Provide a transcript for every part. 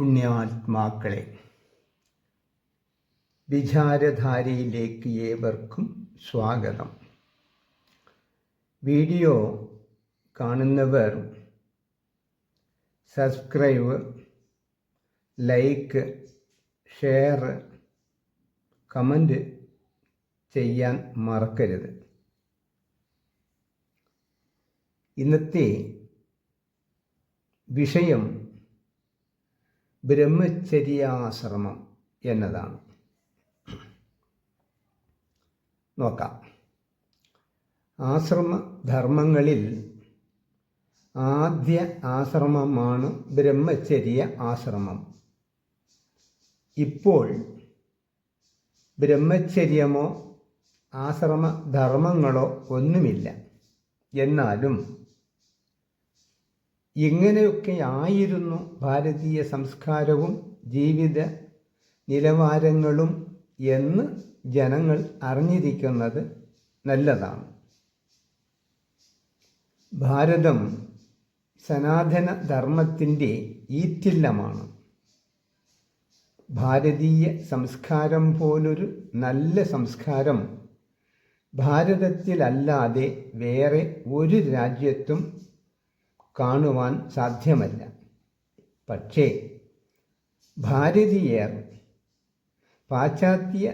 പുണ്യാത്മാക്കളെ വിചാരധാരയിലേക്ക് ഏവർക്കും സ്വാഗതം. വീഡിയോ കാണുന്നവർ സബ്സ്ക്രൈബ് ലൈക്ക് ഷെയർ കമന്റ് ചെയ്യാൻ മറക്കരുത്. ഇന്നത്തെ വിഷയം ബ്രഹ്മചര്യാശ്രമം എന്നതാണ്. നോക്കാം. ആശ്രമധർമ്മങ്ങളിൽ ആദ്യ ആശ്രമമാണ് ബ്രഹ്മചര്യ ആശ്രമം. ഇപ്പോൾ ബ്രഹ്മചര്യമോ ആശ്രമധർമ്മങ്ങളോ ഒന്നുമില്ല. എന്നാലും ഇങ്ങനെയൊക്കെ ആയിരുന്നു ഭാരതീയ സംസ്കാരവും ജീവിത നിലവാരങ്ങളും എന്ന് ജനങ്ങൾ അറിഞ്ഞിരിക്കുന്നത് നല്ലതാണ്. ഭാരതം സനാതന ധർമ്മത്തിന്റെ ഈറ്റില്ലമാണ്. ഭാരതീയ സംസ്കാരം പോലൊരു നല്ല സംസ്കാരം ഭാരതത്തിലല്ലാതെ വേറെ ഒരു രാജ്യത്തും കാണുവാൻ സാധ്യമല്ല. പക്ഷേ ഭാരതീയർ പാശ്ചാത്യ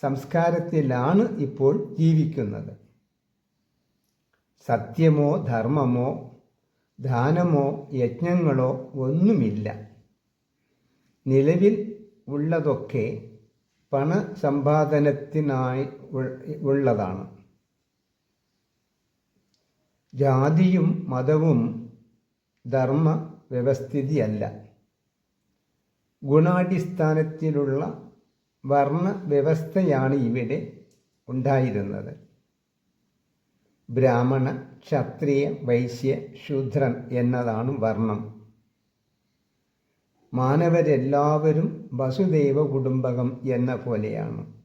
സംസ്കാരത്തിലാണ് ഇപ്പോൾ ജീവിക്കുന്നത്. സത്യമോ ധർമ്മമോ ദാനമോ യജ്ഞങ്ങളോ ഒന്നുമില്ല. നിലവിൽ ഉള്ളതൊക്കെ പണസമ്പാദനത്തിനായി ഉള്ളതാണ്. ജാതിയും മതവും ധർമ്മ വ്യവസ്ഥിതിയല്ല. ഗുണാടിസ്ഥാനത്തിലുള്ള വർണ വ്യവസ്ഥയാണ് ഇവിടെ ഉണ്ടായിരുന്നത്. ബ്രാഹ്മണ ക്ഷത്രിയ വൈശ്യ ശൂദ്രൻ എന്നതാണ് വർണം. മാനവരെല്ലാവരും വസുദേവ കുടുംബകം എന്ന പോലെയാണ്.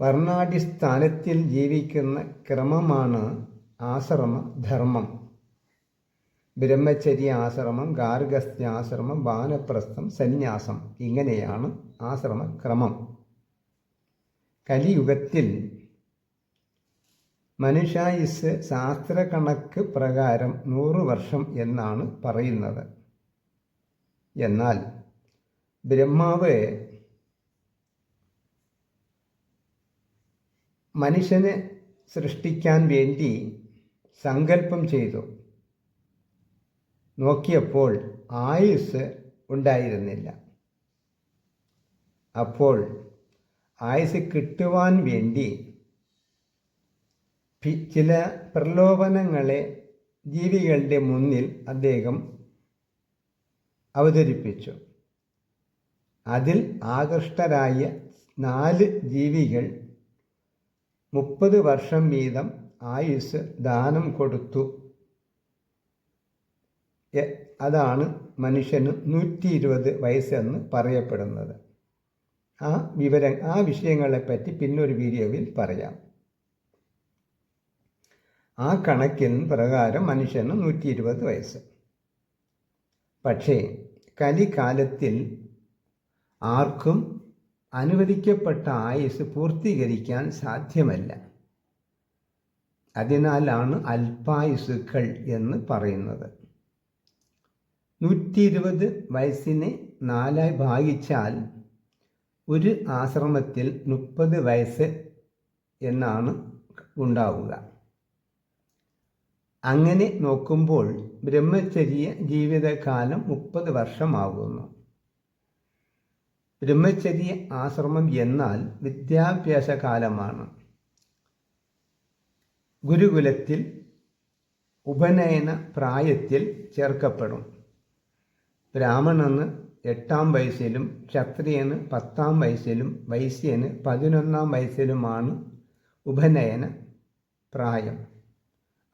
വർണാടിസ്ഥാനത്തിൽ ജീവിക്കുന്ന ക്രമമാണ് ആശ്രമധർമ്മം. ബ്രഹ്മചര്യ ആശ്രമം ഗാർഗസ്ഥ്യാശ്രമം വാനപ്രസ്ഥം സന്യാസം. ഇങ്ങനെയാണ് ആശ്രമക്രമം. കലിയുഗത്തിൽ മനുഷ്യായുസ് ശാസ്ത്രകണക്ക് പ്രകാരം നൂറ് വർഷം എന്നാണ് പറയുന്നത്. എന്നാൽ ബ്രഹ്മാവ് മനുഷ്യനെ സൃഷ്ടിക്കാൻ വേണ്ടി സങ്കല്പം ചെയ്തു. നോക്കിയപ്പോൾ ആയുസ് ഉണ്ടായിരുന്നില്ല. അപ്പോൾ ആയുസ് കിട്ടുവാൻ വേണ്ടി ചില പ്രലോഭനങ്ങളെ ജീവികളുടെ മുന്നിൽ അദ്ദേഹം അവതരിപ്പിച്ചു. അതിൽ ആകൃഷ്ടരായ നാല് ജീവികൾ മുപ്പത് വർഷം വീതം ആയുസ് ദാനം കൊടുത്തു. അതാണ് മനുഷ്യന് നൂറ്റി ഇരുപത് വയസ്സെന്ന് പറയപ്പെടുന്നത്. ആ വിവര ആ വിഷയങ്ങളെപ്പറ്റി പിന്നൊരു വീഡിയോയിൽ പറയാം. ആ കണക്കിൻ പ്രകാരം മനുഷ്യന് നൂറ്റി ഇരുപത് വയസ്സ്. പക്ഷേ കലികാലത്തിൽ ആർക്കും അനുവദിക്കപ്പെട്ട ആയുസ് പൂർത്തീകരിക്കാൻ സാധ്യമല്ല. അതിനാലാണ് അല്പായുസുക്കൾ എന്ന് പറയുന്നത്. നൂറ്റി ഇരുപത് വയസ്സിനെ നാലായി ഭാഗിച്ചാൽ ഒരു ആശ്രമത്തിൽ മുപ്പത് വയസ്സ് എന്നാണ് ഉണ്ടാവുക. അങ്ങനെ നോക്കുമ്പോൾ ബ്രഹ്മചര്യ ജീവിതകാലം മുപ്പത് വർഷമാകുന്നു. ബ്രഹ്മചര്യ ആശ്രമം എന്നാൽ വിദ്യാഭ്യാസ കാലമാണ് ഗുരുകുലത്തിൽ ഉപനയന പ്രായത്തിൽ ചേർക്കപ്പെടും. ബ്രാഹ്മണന് എട്ടാം വയസ്സിലും ക്ഷത്രിയന് പത്താം വയസ്സിലും വൈശ്യന് പതിനൊന്നാം വയസ്സിലുമാണ് ഉപനയന പ്രായം.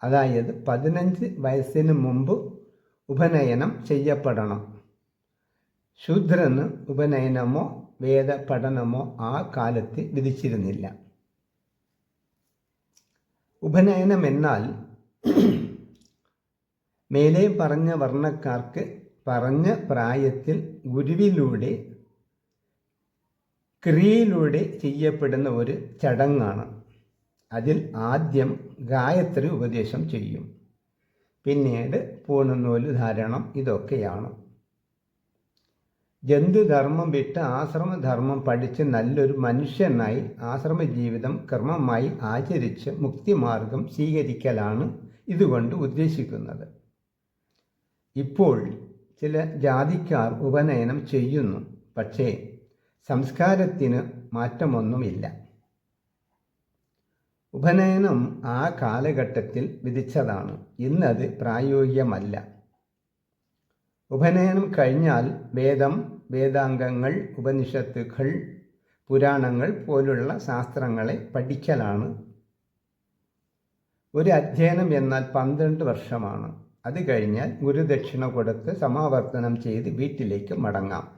അതായത് പതിനഞ്ച് വയസ്സിന് മുമ്പ് ഉപനയനം ചെയ്യപ്പെടണം. ശൂദ്രന് ഉപനയനമോ വേദ പഠനമോ ആ കാലത്ത് വിധിച്ചിരുന്നില്ല. ഉപനയനം എന്നാൽ മേലെ പറഞ്ഞ വർണക്കാർക്ക് പറഞ്ഞ പ്രായത്തിൽ ഗുരുവിലൂടെ ക്രിയയിലൂടെ ചെയ്യപ്പെടുന്ന ഒരു ചടങ്ങാണ്. അതിൽ ആദ്യം ഗായത്രി ഉപദേശം ചെയ്യും. പിന്നീട് പൂണനൂൽ ധാരണം ഇതൊക്കെയാണ്. ജന്തുധർമ്മം വിട്ട് ആശ്രമധർമ്മം പഠിച്ച് നല്ലൊരു മനുഷ്യനായി ആശ്രമ ജീവിതം ക്രമമായി ആചരിച്ച് മുക്തിമാർഗം സ്വീകരിക്കലാണ് ഇതുകൊണ്ട് ഉദ്ദേശിക്കുന്നത്. ഇപ്പോൾ ചില ജാതിക്കാർ ഉപനയനം ചെയ്യുന്നു. പക്ഷേ സംസ്കാരത്തിന് മാറ്റമൊന്നുമില്ല. ഉപനയനം ആ കാലഘട്ടത്തിൽ വിധിച്ചതാണ്. ഇന്നത് പ്രായോഗികമല്ല. ഉപനയനം കഴിഞ്ഞാൽ വേദം വേദാംഗങ്ങൾ ഉപനിഷത്തുകൾ പുരാണങ്ങൾ പോലുള്ള ശാസ്ത്രങ്ങളെ പഠിക്കലാണ്. ഒരു അധ്യയനം എന്നാൽ പന്ത്രണ്ട് വർഷമാണ്. അത് കഴിഞ്ഞാൽ ഗുരുദക്ഷിണ കൊടുത്ത് സമാവർത്തനം ചെയ്ത് വീട്ടിലേക്ക് മടങ്ങാം.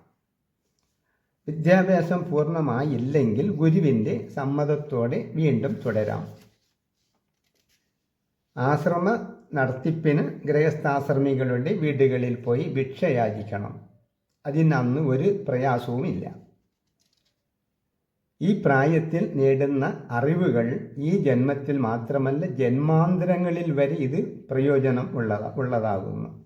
വിദ്യാഭ്യാസം പൂർണമായില്ലെങ്കിൽ ഗുരുവിന്റെ സമ്മതത്തോടെ വീണ്ടും തുടരാം. ആശ്രമ നടത്തിപ്പിന് ഗൃഹസ്ഥാശ്രമികളുടെ വീടുകളിൽ പോയി ഭിക്ഷയാചിക്കണം. അതിനന്ന് ഒരു പ്രയാസവുമില്ല. ഈ പ്രായത്തിൽ നേടുന്ന അറിവുകൾ ഈ ജന്മത്തിൽ മാത്രമല്ല ജന്മാന്തരങ്ങളിൽ വരെ ഇത് പ്രയോജനം ഉള്ളതാ ഉള്ളതാകുന്നു.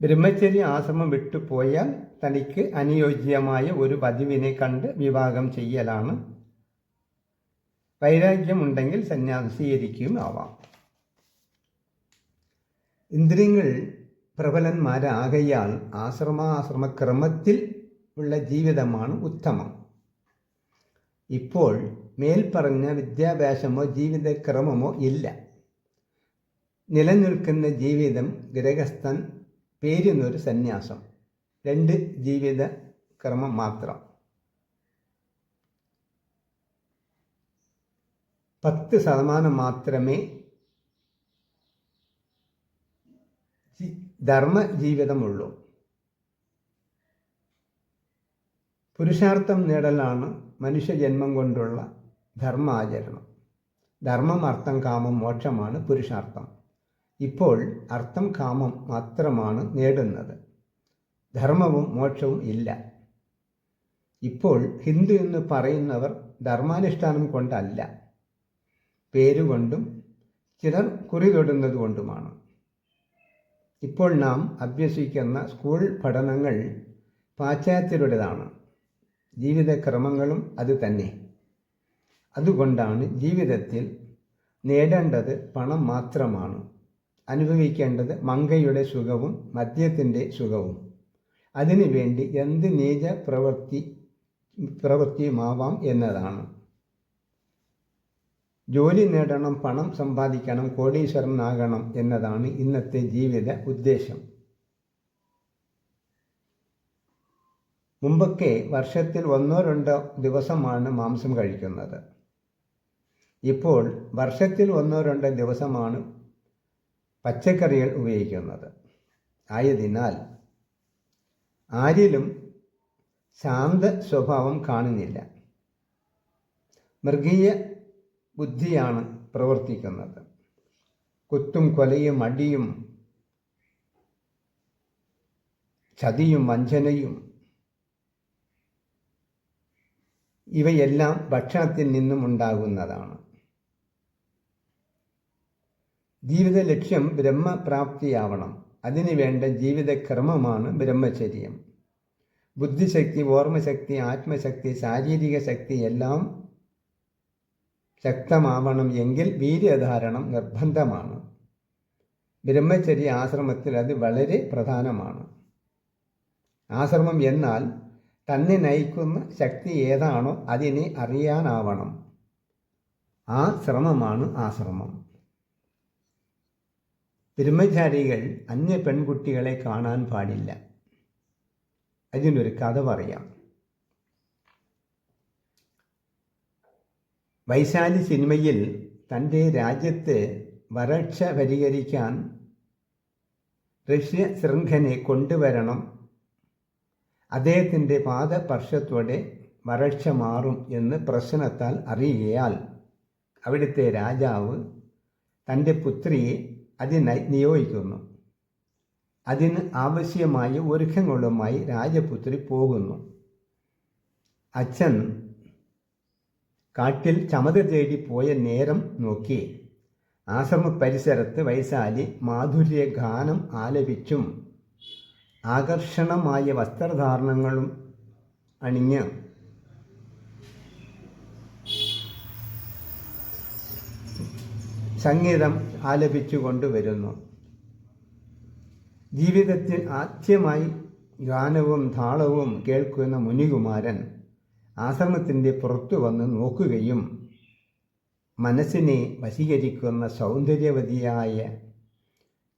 ബ്രഹ്മചര്യ ആശ്രമം വിട്ടുപോയാൽ തനിക്ക് അനുയോജ്യമായ ഒരു പതിവിനെ കണ്ട് വിവാഹം ചെയ്യലാണ്. വൈരാഗ്യമുണ്ടെങ്കിൽ സന്യാസം സ്വീകരിക്കുകയും ആവാം. ഇന്ദ്രിയങ്ങൾ പ്രബലന്മാരാകയാൽ ആശ്രമാശ്രമ ക്രമത്തിൽ ഉള്ള ജീവിതമാണ് ഉത്തമം. ഇപ്പോൾ മേൽപ്പറഞ്ഞ വിദ്യാഭ്യാസമോ ജീവിതക്രമമോ ഇല്ല. നിലനിൽക്കുന്ന ജീവിതം ഗ്രഹസ്ഥൻ പേരുന്നൊരു സന്യാസം. രണ്ട് ജീവിത ക്രമം മാത്രം. പത്ത് ശതമാനം മാത്രമേ ധർമ്മ ജീവിതമുള്ളൂ പുരുഷാർത്ഥം നേടലാണ് മനുഷ്യജന്മം കൊണ്ടുള്ള ധർമാചരണം. ധർമ്മം അർത്ഥം കാമം മോക്ഷമാണ് പുരുഷാർത്ഥം. ഇപ്പോൾ അർത്ഥം കാമം മാത്രമാണ് നേടുന്നത്. ധർമ്മവും മോക്ഷവും ഇല്ല. ഇപ്പോൾ ഹിന്ദു എന്ന് പറയുന്നവർ ധർമാനുഷ്ഠാനം കൊണ്ടല്ല. പേരുകൊണ്ടും ചിലർ കുറി തൊടുന്നത് കൊണ്ടുമാണ്. ഇപ്പോൾ നാം അഭ്യസിക്കുന്ന സ്കൂൾ പഠനങ്ങൾ പാശ്ചാത്യരുടേതാണ്. ജീവിതക്രമങ്ങളും അതുതന്നെ അതുകൊണ്ടാണ് ജീവിതത്തിൽ നേടേണ്ടത് പണം മാത്രമാണ്. അനുഭവിക്കേണ്ടത് മങ്കയുടെ സുഖവും മദ്യത്തിന്റെ സുഖവും. അതിനു വേണ്ടി എന്ത് നീച പ്രവൃത്തി പ്രവൃത്തിയുമാവാം എന്നതാണ്. ജോലി നേടണം പണം സമ്പാദിക്കണം കോടീശ്വരനാകണം എന്നതാണ് ഇന്നത്തെ ജീവിത ഉദ്ദേശം. മുമ്പൊക്കെ വർഷത്തിൽ ഒന്നോ രണ്ടോ ദിവസമാണ് മാംസം കഴിക്കുന്നത്. ഇപ്പോൾ വർഷത്തിൽ ഒന്നോ രണ്ടോ ദിവസമാണ് പച്ചക്കറികൾ ഉപയോഗിക്കുന്നത്. ആയതിനാൽ ആരിലും ശാന്ത സ്വഭാവം കാണുന്നില്ല. മൃഗീയ ബുദ്ധിയാണ് പ്രവർത്തിക്കുന്നത്. കുത്തും കൊലയും അടിയും ചതിയും വഞ്ചനയും ഇവയെല്ലാം ഭക്ഷണത്തിൽ നിന്നും ഉണ്ടാകുന്നതാണ്. ജീവിത ലക്ഷ്യം ബ്രഹ്മപ്രാപ്തിയാവണം അതിനുവേണ്ട ജീവിതക്രമമാണ് ബ്രഹ്മചര്യം. ബുദ്ധിശക്തി ഓർമ്മശക്തി ആത്മശക്തി ശാരീരിക ശക്തി എല്ലാം ശക്തമാവണം എങ്കിൽ വീര്യധാരണം നിർബന്ധമാണ്. ബ്രഹ്മചര്യ ആശ്രമത്തിൽ അത് വളരെ പ്രധാനമാണ്. ആശ്രമം എന്നാൽ തന്നെ നയിക്കുന്ന ശക്തി ഏതാണോ അതിനെ അറിയാനാവണം. ആ ശ്രമമാണ് ആശ്രമം. ബ്രഹ്മചാരികൾ അന്യ പെൺകുട്ടികളെ കാണാൻ പാടില്ല. അതിനൊരു കഥ പറയാം. വൈശാലി സിനിമയിൽ തന്റെ രാജ്യത്തെ വരക്ഷ പരിഹരിക്കാൻ റഷ്യ ശൃംഖനെ കൊണ്ടുവരണം അദ്ദേഹത്തിന്റെ പാദപർശത്തോടെ വരൾച്ച മാറും എന്ന് പ്രശ്നത്താൽ അറിയുകയാൽ അവിടുത്തെ രാജാവ് തന്റെ പുത്രിയെ അതിനായി നിയോഗിക്കുന്നു. അതിന് ആവശ്യമായ ഒരുക്കങ്ങളുമായി രാജപുത്രി പോകുന്നു. അച്ഛൻ കാട്ടിൽ ചമത തേടി പോയ നേരം നോക്കി. ആശ്രമ പരിസരത്ത് വൈശാലി മാധുര്യ ഗാനം ആലപിച്ചും ആകർഷണമായ വസ്ത്രധാരണങ്ങളും അണിഞ്ഞ് സംഗീതം ആലപിച്ചു കൊണ്ടുവരുന്നു ജീവിതത്തിൽ ആദ്യമായി ഗാനവും താളവും കേൾക്കുന്ന മുനികുമാരൻ ആശ്രമത്തിന്റെ പുറത്തു വന്ന് നോക്കുകയും മനസ്സിനെ വശീകരിക്കുന്ന സൗന്ദര്യവതിയായ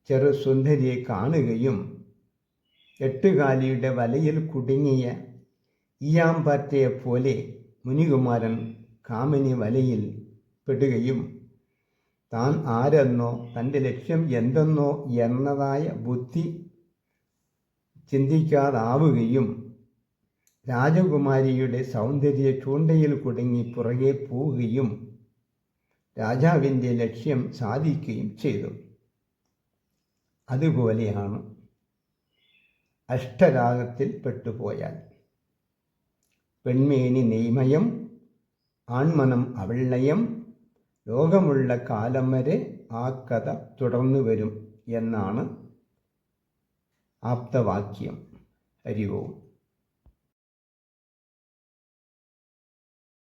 ചെറുസുന്ദരിയെ കാണുകയും എട്ടുകാലിയുടെ വലയിൽ കുടുങ്ങിയ ഈയാമ്പാറ്റയെപ്പോലെ മുനികുമാരൻ കാമിനി വലയിൽ പെടുകയും താൻ ആരെന്നോ തന്റെ ലക്ഷ്യം എന്തെന്നോ എന്നതായ ബുദ്ധി ചിന്തിക്കാതാവുകയും രാജകുമാരിയുടെ സൗന്ദര്യ ചൂണ്ടയിൽ കുടുങ്ങി പുറകെ പോവുകയും രാജാവിന്റെ ലക്ഷ്യം സാധിക്കുകയും ചെയ്തു. അതുപോലെയാണ് അഷ്ടരാഗത്തിൽ പെട്ടുപോയാൽ. പെൺമേനി നെയ്മയം ആൺമനം അവള്ളയം ലോകമുള്ള കാലം വരെ ആ കഥ തുടർന്നു വരും എന്നാണ് ആപ്തവാക്യം. ഹരി ഓം.